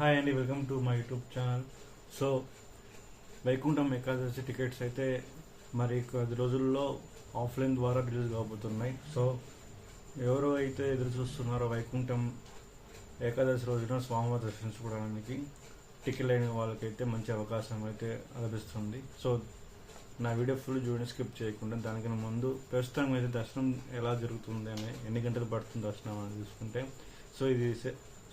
Hi అండి welcome to my YouTube channel so Vaikuntha Ekadashi tickets అయితే మరి కొద్ది రోజుల్లో ఆఫ్లైన్ ద్వారా రిలీజ్ కాబోతున్నాయి. సో ఎవరు అయితే ఎదురు చూస్తున్నారో వైకుంఠం ఏకాదశి రోజున స్వామివారి దర్శించుకోవడానికి టికెట్ లేని వాళ్ళకైతే మంచి అవకాశం అయితే లభిస్తుంది. సో నా వీడియో ఫుల్ చూడండి స్కిప్ చేయకుండా దానికన్నా ముందు ప్రస్తుతం అయితే దర్శనం ఎలా జరుగుతుంది అని ఎన్ని గంటలు పడుతుంది దర్శనం అని చూసుకుంటే. సో ఇది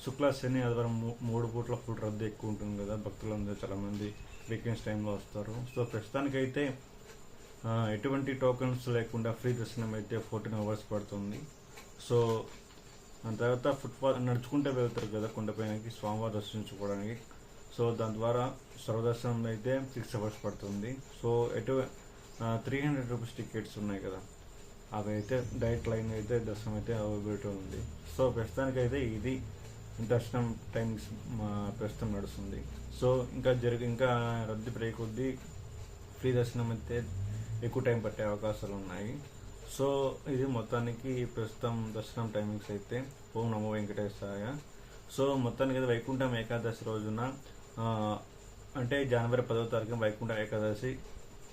శుక్ల శని ఆదివారం మూ- మూడు పూట్ల ఫుల్ రద్దీ ఎక్కువ ఉంటుంది కదా భక్తులందరూ చాలామంది వీకెండ్స్ టైంలో వస్తారు. సో ప్రస్తుతానికైతే ఎటువంటి టోకన్స్ లేకుండా ఫ్రీ దర్శనం అయితే ఫోర్టీన్ అవర్స్ పడుతుంది. సో దాని తర్వాత ఫుట్పాత్ నడుచుకుంటే వెళ్తారు కదా కొండపైనకి స్వామివారి దర్శించుకోవడానికి. సో దాని ద్వారా సర్వదర్శనం అయితే సిక్స్ అవర్స్ పడుతుంది. సో ఎటు త్రీ హండ్రెడ్ రూపీస్ టికెట్స్ ఉన్నాయి కదా. అవి అయితే డైరెక్ట్ లైన్ అయితే దర్శనం అయితే అవైలబిలిటీ ఉంది. సో ప్రస్తుతానికి అయితే ఇది. దర్శనం టైమింగ్స్ మా ప్రస్తుతం నడుస్తుంది. సో ఇంకా జరిగి ఇంకా రద్దీ పెరిగే ఫ్రీ దర్శనం అయితే ఎక్కువ టైం పట్టే అవకాశాలు ఉన్నాయి సో ఇది మొత్తానికి ప్రస్తుతం దర్శనం టైమింగ్స్ అయితే ఓం నమో వెంకటేశాయ. సో మొత్తానికి అయితే వైకుంఠం ఏకాదశి రోజున అంటే జనవరి పదో తారీఖున వైకుంఠం ఏకాదశి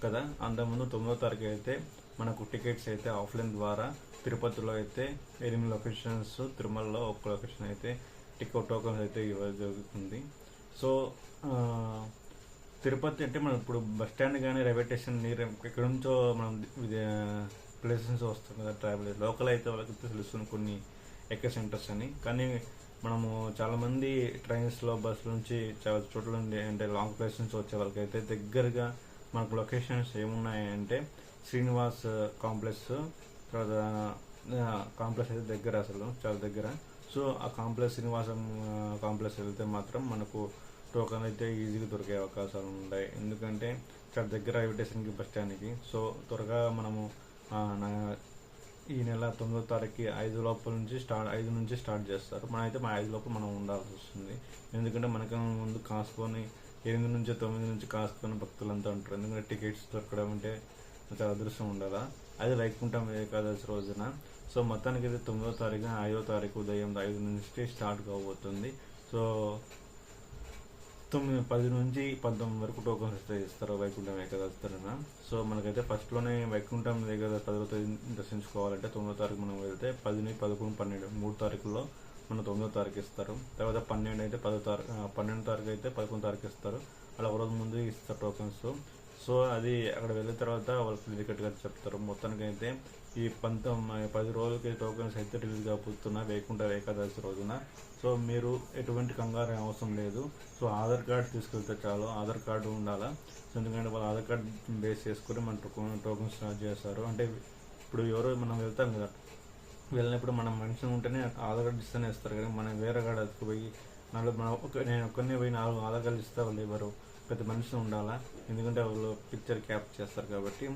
కదా? అంతకుముందు తొమ్మిదో తారీఖు అయితే మనకు టికెట్స్ అయితే ఆఫ్లైన్ ద్వారా తిరుపతిలో అయితే ఎనిమిది లొకేషన్స్ తిరుమలలో ఒక్క లొకేషన్ అయితే టికెట్ టోకన్స్ అయితే ఇవ్వడం జరుగుతుంది. సో తిరుపతి అంటే మనం ఇప్పుడు బస్ స్టాండ్ కానీ రైల్వే స్టేషన్ నీరు ఎక్కడి నుంచో మనం ప్లేసెస్ నుంచి వస్తాం కదా ట్రావెల్ లోకల్ అయితే వాళ్ళకి తెలుస్తుంది కొన్ని ఎక్కడ సెంటర్స్ అని. కానీ మనము చాలామంది ట్రైన్స్లో బస్సుల నుంచి చాలా చోట్ల నుండి అంటే లాంగ్ ప్లేస్ నుంచి వచ్చే వాళ్ళకైతే దగ్గరగా మనకు లొకేషన్స్ ఏమున్నాయంటే శ్రీనివాస్ కాంప్లెక్స్ తర్వాత కాంప్లెక్స్ అయితే దగ్గర అసలు చాలా దగ్గర. సో ఆ కాంప్లెక్స్ శ్రీనివాసం కాంప్లెక్స్ వెళ్తే మాత్రం మనకు టోకన్ అయితే ఈజీగా దొరికే అవకాశాలు ఉన్నాయి ఎందుకంటే చాలా దగ్గర రైల్వే స్టేషన్కి బస్ స్టాండ్కి. సో త్వరగా మనము ఈ నెల తొమ్మిదో తారీఖు ఐదు లోపల నుంచి స్టార్ట్ ఐదు నుంచి స్టార్ట్ చేస్తారు. మన అయితే మా ఐదు లోపల మనం ఉండాల్సి వస్తుంది. ఎందుకంటే మనకి ముందు కాసుకొని ఎనిమిది నుంచి తొమ్మిది నుంచి కాసుకొని భక్తులంతా ఉంటారు. ఎందుకంటే టికెట్స్ దొరకడం అంటే చాలా అదృష్టం ఉండదా? అది వైకుంఠం ఏకాదశి రోజున. సో మొత్తానికి అయితే తొమ్మిదో తారీఖున ఐదో తారీఖు ఉదయం ఐదు నుంచి స్టార్ట్ కాబోతుంది. సో తొమ్మిది పది నుంచి పంతొమ్మిది వరకు టోకన్స్ ఇస్తారు వైకుంఠం ఏకాదశి తరన. సో మనకైతే ఫస్ట్లోనే వైకుంఠం దగ్గర పదో తేదీ దర్శించుకోవాలంటే తొమ్మిదో తారీఖు మనం వెళ్తే పదిని పదకొండు పన్నెండు మూడు తారీఖుల్లో మన తొమ్మిదో తారీఖు ఇస్తారు. తర్వాత పన్నెండు అయితే పదో తారీఖు పన్నెండు తారీఖు అయితే పదకొండు తారీఖు ఇస్తారు. అలా ఒక రోజు ముందు ఇస్తారు టోకన్స్. సో అది అక్కడ వెళ్ళిన తర్వాత వాళ్ళకి టికెట్గా చెప్తారు. మొత్తానికి అయితే ఈ పంతొమ్మిది పది రోజులకి టోకెన్స్ అయితే రిలీజ్ కాబోతున్నా వేకుంఠ ఏకాదశి రోజున. సో మీరు ఎటువంటి కంగారు అవసరం లేదు. సో ఆధార్ కార్డు తీసుకెళ్తే చాలు. ఆధార్ కార్డు ఉండాలా? సో ఎందుకంటే వాళ్ళు ఆధార్ కార్డు బేస్ చేసుకొని మన టోకెన్స్ టోకన్ స్టార్ట్ చేస్తారు. అంటే ఇప్పుడు ఎవరో మనం వెళ్తాం కదా వెళ్ళినప్పుడు మనం మనిషి ఉంటేనే ఆధార్ కార్డు ఇస్తేనే ఇస్తారు. కానీ మనం వేరే కార్డు పోయి నాలుగు మనం ఒక నేను ఒక్కనే పోయి నాలుగు ఆధార్ కార్డు ఇస్తే వాళ్ళు ఎవరు? పెద్ద మనిషి ఉండాలా? ఎందుకంటే వాళ్ళు పిక్చర్ క్యాప్ చేస్తారు కాబట్టి.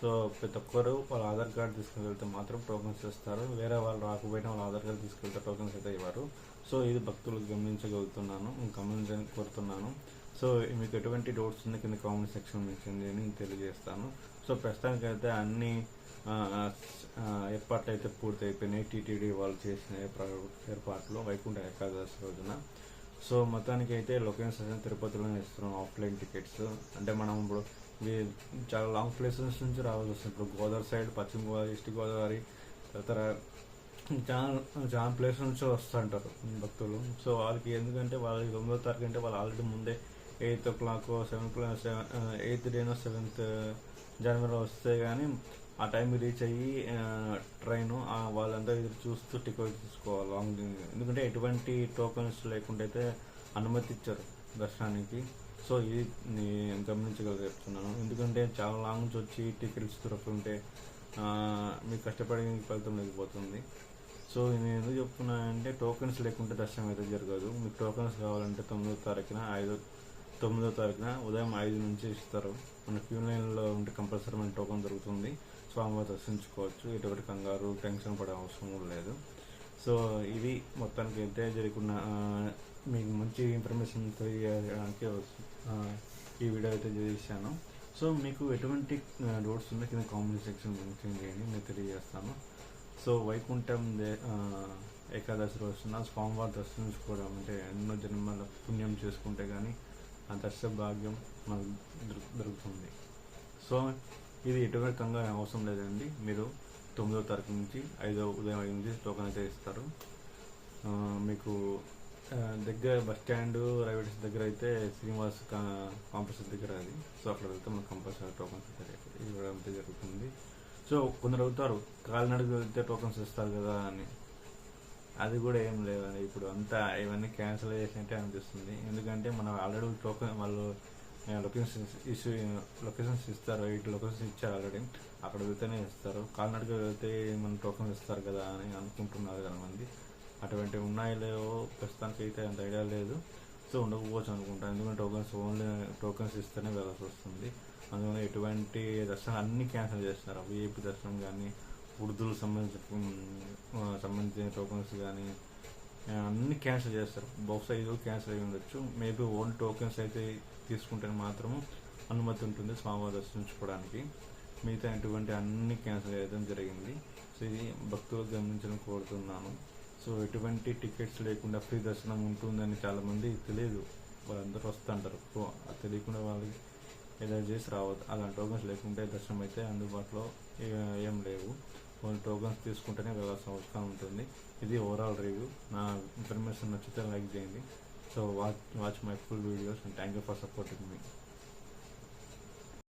సో ప్రతి ఒక్కరు వాళ్ళ ఆధార్ కార్డు తీసుకుని వెళ్తే మాత్రం టోకన్స్ ఇస్తారు. వేరే వాళ్ళు రాకపోయినా వాళ్ళ ఆధార్ కార్డు తీసుకెళ్తే టోకన్స్ అయితే ఇవ్వరు. సో ఇది భక్తులు గమనించగలుగుతున్నాను. గమనించని కోరుతున్నాను. సో మీకు ఎటువంటి డౌట్స్ ఉంది కింద కామెంట్ సెక్షన్ మెన్షన్ అని నేను తెలియజేస్తాను. సో ప్రస్తుతానికైతే అన్ని ఏర్పాట్లు అయితే పూర్తి అయిపోయినాయి టీటీడీ వాళ్ళు చేసిన ఏర్పాట్లు. వైకుంఠ ఏకాదశి రోజున. సో మొత్తానికి అయితే లొకేషన్స్ తిరుపతిలోనే ఇస్తున్నాం ఆఫ్లైన్ టికెట్స్ అంటే మనం ఇప్పుడు చాలా లాంగ్ ప్లేసెస్ నుంచి రావాల్సి వస్తుంది. ఇప్పుడు గోదావరి సైడ్ పశ్చిమ గోదావరి ఈస్ట్ గోదావరి తర్వాత చాలా చాలా ప్లేస్ నుంచి వస్తుంటారు భక్తులు. సో వాళ్ళకి ఎందుకంటే వాళ్ళకి తొమ్మిదో తారీఖు అంటే వాళ్ళు ఆల్రెడీ ముందే eighth o'clock seven clock eighth డేనో seventh జనవరిలో వస్తే కానీ ఆ టైం రీచ్ అయ్యి ట్రైన్ వాళ్ళంతా ఎదురు చూస్తూ టికెట్ తీసుకోవాలి లాంగ్ ఎందుకంటే ఎటువంటి టోకన్స్ లేకుండా అయితే అనుమతి ఇచ్చారు దర్శనానికి. సో ఇది నేను గమనించగలుగుతున్నాను ఎందుకంటే చాలా లాంగ్ నుంచి వచ్చి టికెట్స్ దొరకుంటే మీకు కష్టపడి ఫలితం లేకపోతుంది. సో నేను ఎందుకు చెప్తున్నానంటే టోకెన్స్ లేకుంటే దర్శనం అయితే జరగదు. మీకు టోకెన్స్ కావాలంటే తొమ్మిదో తారీఖున ఐదో తొమ్మిదో తారీఖున ఉదయం ఐదు నుంచి ఇస్తారు. మన క్యూ లైన్లో ఉంటే కంపల్సరీ మన టోకెన్ దొరుకుతుంది. స్వామివారి దర్శించుకోవచ్చు ఎటువంటి కంగారు టెన్షన్ పడే అవసరం లేదు. సో ఇది మొత్తానికి అయితే జరుగుతున్న మీకు మంచి ఇన్ఫర్మేషన్ తెలియజేయడానికి ఈ వీడియో అయితే చేశాను. సో మీకు ఎటువంటి డౌట్స్ ఉన్నాయి కింద కామెంట్ సెక్షన్ మెన్షన్ చేయండి నేను తెలియజేస్తాను. సో వైకుంఠం దే- ఏకాదశి రోజున స్వామివారి దర్శించుకోవడం అంటే ఎన్నో జన్మల పుణ్యం చేసుకుంటే కానీ ఆ దర్శన భాగ్యం మనకు దొరుకుతుంది. సో ఇది ఎటువంటి కంగారు అవసరం లేదండి. మీరు తొమ్మిదో తారీఖు నుంచి ఐదో ఉదయం ఐదు నుంచి టోకెన్ అయితే ఇస్తారు. మీకు దగ్గర బస్ స్టాండ్ రైల్వే స్టేషన్ దగ్గర అయితే శ్రీనివాస్ కా- కాంప్లెక్స్ దగ్గర అది. సో అక్కడ వెళ్తే మనకు కంపల్సరీ టోకన్స్ ఇవ్వడం అయితే జరుగుతుంది. సో కొందరు అవుతారు కాలినడక వెళ్తే టోకన్స్ ఇస్తారు కదా అని. అది కూడా ఏం లేదండి. ఇప్పుడు అంతా ఇవన్నీ క్యాన్సిల్ చేసినట్టే అనిపిస్తుంది. ఎందుకంటే మనం ఆల్రెడీ టోకెన్ వాళ్ళు లొకేషన్స్ ఇష్యూ లొకేషన్స్ ఇస్తారు ఎయిట్ లొకేషన్స్ ఇచ్చారు ఆల్రెడీ అక్కడ వెళ్తేనే ఇస్తారు. కాలినడక వెళ్తే మన టోకెన్ ఇస్తారు కదా అని అనుకుంటున్నారు కదా మంది. అటువంటివి ఉన్నాయో లేవో ప్రస్తుతానికి అయితే అంత ఐడియా లేదు. సో ఉండకపోవచ్చు అనుకుంటాను ఎందుకంటే టోకెన్స్ ఓన్లీ టోకెన్స్ ఇస్తేనే వెళ్ళాల్సి వస్తుంది. అందువల్ల ఎటువంటి దర్శనం అన్నీ క్యాన్సిల్ చేస్తున్నారు. వీఐపీ దర్శనం కానీ ఉర్దూలకు సంబంధించిన సంబంధించిన టోకెన్స్ కానీ అన్ని క్యాన్సిల్ చేస్తారు. బహుశా ఇది క్యాన్సిల్ అయి ఉండొచ్చు. మేబీ ఓన్ టోకెన్స్ అయితే తీసుకుంటే మాత్రం అనుమతి ఉంటుంది స్వామివారి దర్శించుకోవడానికి. మిగతా ఎటువంటి అన్ని క్యాన్సిల్ చేయడం జరిగింది. సో ఇది భక్తులు గమనించడం కోరుతున్నాను. సో ఎటువంటి టికెట్స్ లేకుండా ఫ్రీ దర్శనం ఉంటుందని చాలామంది తెలియదు. వాళ్ళందరూ వస్తుంటారు. సో అది తెలియకుండా వాళ్ళకి ఏదైనా చేసి రావద్దు. అలాంటి టోకెన్స్ లేకుంటే దర్శనం అయితే అందుబాటులో ఏం లేవు. కొన్ని టోకన్స్ తీసుకుంటేనే వెళ్ళాల్సిన అవసరం ఉంటుంది. ఇది ఓవరాల్ రివ్యూ నా ఇన్ఫర్మేషన్ నచ్చితే లైక్ చేయండి. So watch watch my full videos and thank you for supporting me